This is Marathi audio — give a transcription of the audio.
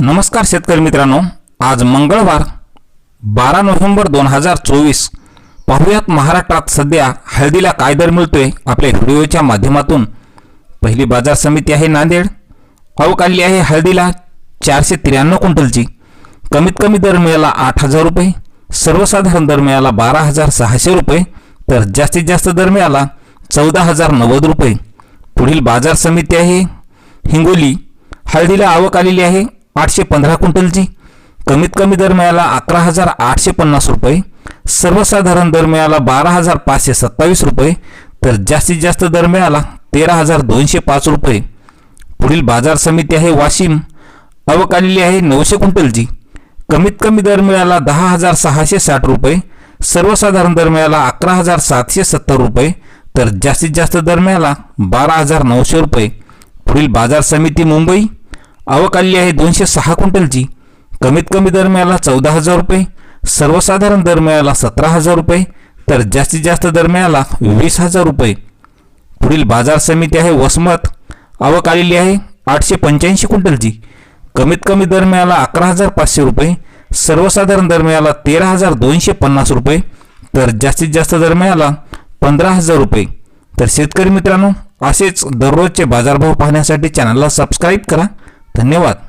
नमस्कार शेतकरी मित्रांनो आज मंगळवार बारा नोव्हेंबर दोन हजार चोवीस. पाहुयात महाराष्ट्रात सध्या हळदीला काय दर मिळतोय आपल्या व्हिडिओच्या माध्यमातून. पहिली बाजार समिती आहे नांदेड. आवक आली आहे हळदीला चारशे त्र्याण्णव क्विंटलची. कमीत कमी दर मिळाला आठ हजार रुपये. सर्वसाधारण दर मिळाला बारा हजार सहाशे रुपये. तर जास्तीत जास्त दर मिळाला चौदा हजार नव्वद रुपये. पुढील बाजार समिती आहे हिंगोली. हळदीला आवक आलेली आहे. आठशे पंधरा क्विंटलची कमीत कमी दर मिळाला अकरा हजार आठशे पन्नास रुपये. सर्वसाधारण दर मिळाला बारा हजार पाचशे सत्तावीस रुपये. तर जास्तीत जास्त दर मिळाला तेरा हजार दोनशे पाच रुपये. पुढील बाजार समिती आहे वाशिम. आवक आलेली आहे नऊशे क्विंटलची कमीत कमी दर मिळाला दहा हजार सहाशे साठ रुपये. सर्वसाधारण दर मिळाला अकरा हजार सातशे सत्तर रुपये. तर जास्तीत जास्त दर मिळाला बारा हजार नऊशे रुपये. पुढील बाजार समिती मुंबई. आवक आलेली आहे दोनशे सहा क्विंटलची कमीत कमी दर मिळाला चौदा हजार रुपये. सर्वसाधारण दर मिळाला सतरा हजार रुपये. तर जास्तीत जास्त दर मिळाला वीस हजार रुपये. पुढील बाजार समिती आहे वसमत. आवक आलेली आहे आठशे पंच्याऐंशी क्विंटलची कमीत कमी दर मिळाला अकरा हजार पाचशे रुपये. सर्वसाधारण दर मिळाला तेरा हजार दोनशे पन्नास रुपये. तर जास्तीत जास्त दर मिळाला पंधरा हजार रुपये. तर शेतकरी मित्रांनो असेच दररोजचे बाजारभाव पाहण्यासाठी चॅनलला सबस्क्राईब करा. धन्यवाद.